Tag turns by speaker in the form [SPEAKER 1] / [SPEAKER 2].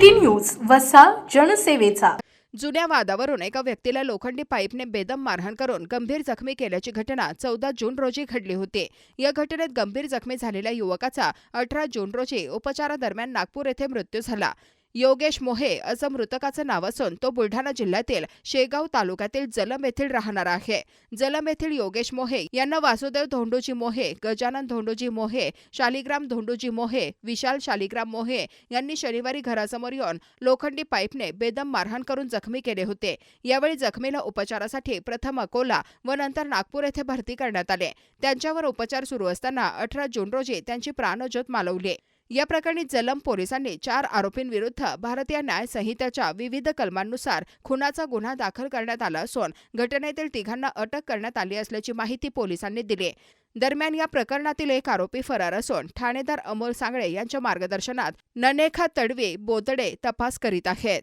[SPEAKER 1] City news वसा जनसेवेचा.
[SPEAKER 2] जुन्या वादावरून एका व्यक्तीला लोखंडी पाईपने बेदम मारहाण करून गंभीर जखमी केल्याची घटना चौदा जून रोजी घडली होती. या घटनेत गंभीर जखमी झालेल्या युवकाचा अठरा जून रोजी उपचारादरम्यान नागपूर येथे मृत्यू झाला. योगेश मोहे असं मृतकाचं नाव असून तो बुलढाणा जिल्ह्यातील शेगाव तालुक्यातील जलम येथील राहणारा आहे. जलम येथील योगेश मोहे यांना वासुदेव धोंडोजी मोहे गजानन धोंडोजी मोहे शालिग्राम धोंडोजी मोहे विशाल शालिग्राम मोहे यांनी शनिवारी घरासमोर येऊन लोखंडी पाईपने बेदम मारहाण करून जखमी केले होते. यावेळी जखमीला उपचारासाठी प्रथम अकोला व नंतर नागपूर येथे भरती करण्यात आले. त्यांच्यावर उपचार सुरू असताना अठरा जून रोजी त्यांची प्राणज्योत मालवली. या प्रकरणी जलम पोलिसांनी चार आरोपींविरुद्ध भारतीय न्याय संहितेच्या विविध कलमांनुसार खुनाचा गुन्हा दाखल करण्यात आला असून घटनेतील तिघांना अटक करण्यात आली असल्याची माहिती पोलिसांनी दिली. दरम्यान या प्रकरणातील एक आरोपी फरार असून ठाणेदार अमोल सांगळे यांच्या मार्गदर्शनात ननेखा तडवी बोदडे तपास करीत आहेत.